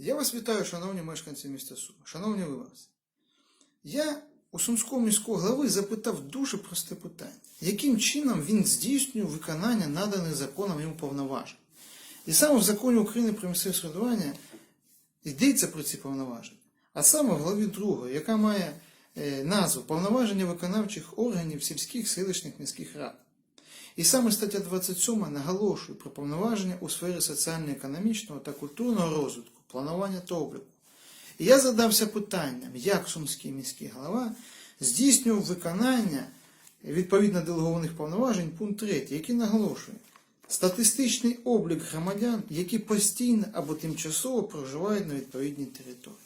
Я вас вітаю, шановні мешканці міста Суми, шановні виборці. Я у Сумського міського голови запитав дуже просте питання: яким чином він здійснює виконання наданих законом йому повноважень? І саме в законі України про місцеве самоврядування йдеться про ці повноваження. А саме в главі 2, яка має е, назву Повноваження виконавчих органів сільських селищних міських рад. І саме стаття 27 наголошує про повноваження у сфері соціально-економічного та культурного розвитку, планування та обліку. І я задався питанням, як Сумський міський голова здійснював виконання відповідно делегованих повноважень пункт 3, який наголошує статистичний облік громадян, які постійно або тимчасово проживають на відповідній території.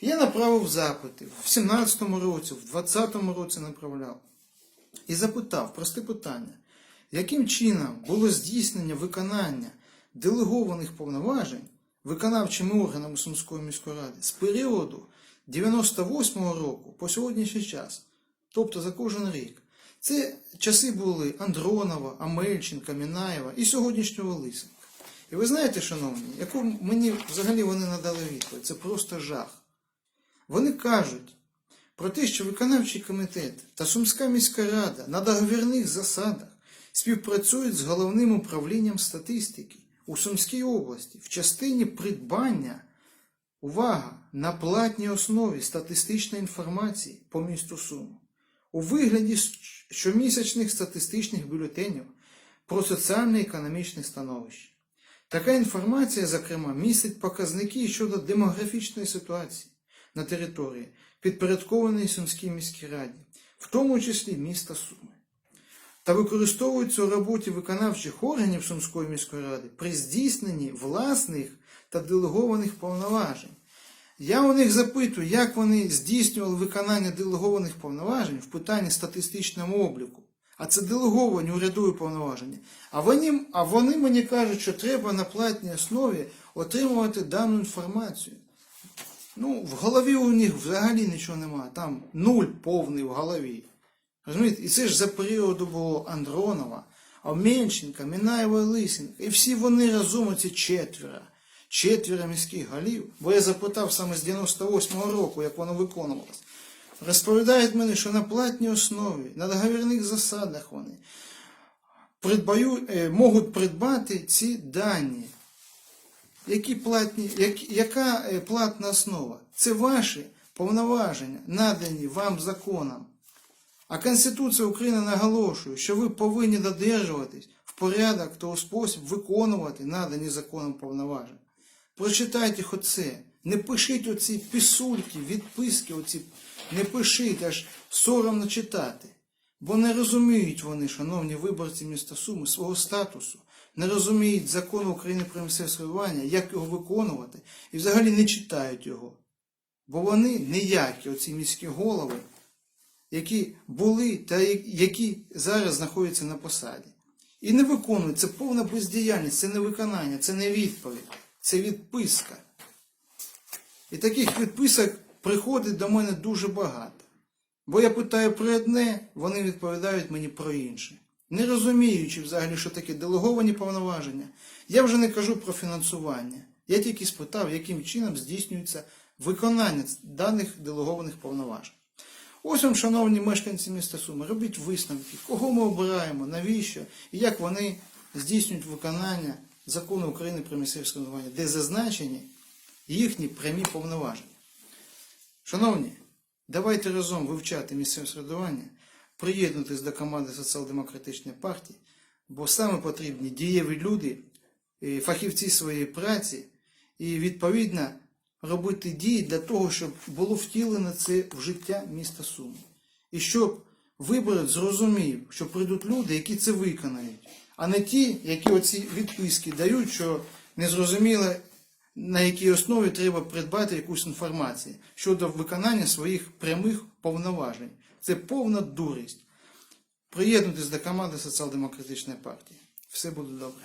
Я направив запити в 2017 році, в 2020 році направляв і запитав просте питання, яким чином було здійснення виконання делегованих повноважень виконавчими органами Сумської міської ради з періоду 98-го року по сьогоднішній час, тобто за кожен рік. Це часи були Андронова, Амельченка, Мінаєва і сьогоднішнього Лисенка. І ви знаєте, шановні, яку мені взагалі вони надали відповідь? Це просто жах. Вони кажуть про те, що виконавчий комітет та Сумська міська рада на договірних засадах співпрацюють з головним управлінням статистики у Сумській області в частині придбання, увага, на платній основі статистичної інформації по місту Суму у вигляді щомісячних статистичних бюлетенів про соціально-економічне становище. Така інформація, зокрема, містить показники щодо демографічної ситуації на території, підпорядкованої Сумській міській раді, в тому числі міста Суми, та використовуються у роботі виконавчих органів Сумської міської ради при здійсненні власних та делегованих повноважень. Я у них запитую, як вони здійснювали виконання делегованих повноважень в питанні статистичного обліку. А це делеговані урядові повноваження. А вони, а вони мені кажуть, що треба на платній основі отримувати дану інформацію. Ну, в голові у них взагалі нічого немає. Там нуль повний в голові. Розумієте? І це ж за періоду було Андронова, Оменченка, Мінаєва і Лисенка. І всі вони разом оці четверо. Четверо міських голів. Бо я запитав саме з 98-го року, як воно виконувалось. Розповідають мені, що на платній основі, на договірних засадах вони придбаю, е, можуть придбати ці дані. Які платні, як, яка е, платна основа? Це ваші повноваження, надані вам законом. А Конституція України наголошує, що ви повинні додержуватись в порядок у спосіб виконувати надані законом повноваження. Прочитайте хоч це. Не пишіть оці пісульки, відписки, оці, не пишіть, аж соромно читати. Бо не розуміють вони, шановні виборці міста Суми, свого статусу, не розуміють закону України про місцеве самоврядування, як його виконувати, і взагалі не читають його. Бо вони ніякі, оці міські голови, які були та які зараз знаходяться на посаді. І не виконують. Це повна бездіяльність, це не виконання, це не відповідь, це відписка. І таких відписок приходить до мене дуже багато. Бо я питаю про одне, вони відповідають мені про інше. Не розуміючи взагалі, що таке делеговані повноваження, я вже не кажу про фінансування. Я тільки спитав, яким чином здійснюється виконання даних делегованих повноважень. Ось вам, шановні мешканці міста Суми, робіть висновки, кого ми обираємо, навіщо і як вони здійснюють виконання закону України про місцеве самоврядування, де зазначені їхні прямі повноваження. Шановні, давайте разом вивчати місцеве самоврядування, приєднатись до команди Соціал-демократичної партії, бо саме потрібні дієві люди, е, фахівці своєї праці і відповідно робити дії для того, щоб було втілено це в життя міста Суми. І щоб виборець зрозумів, що прийдуть люди, які це виконають, а не ті, які оці відписки дають, що незрозуміло, на якій основі треба придбати якусь інформацію щодо виконання своїх прямих повноважень. Це повна дурість. Приєднуйтесь до команди Соціал-демократичної партії. Все буде добре.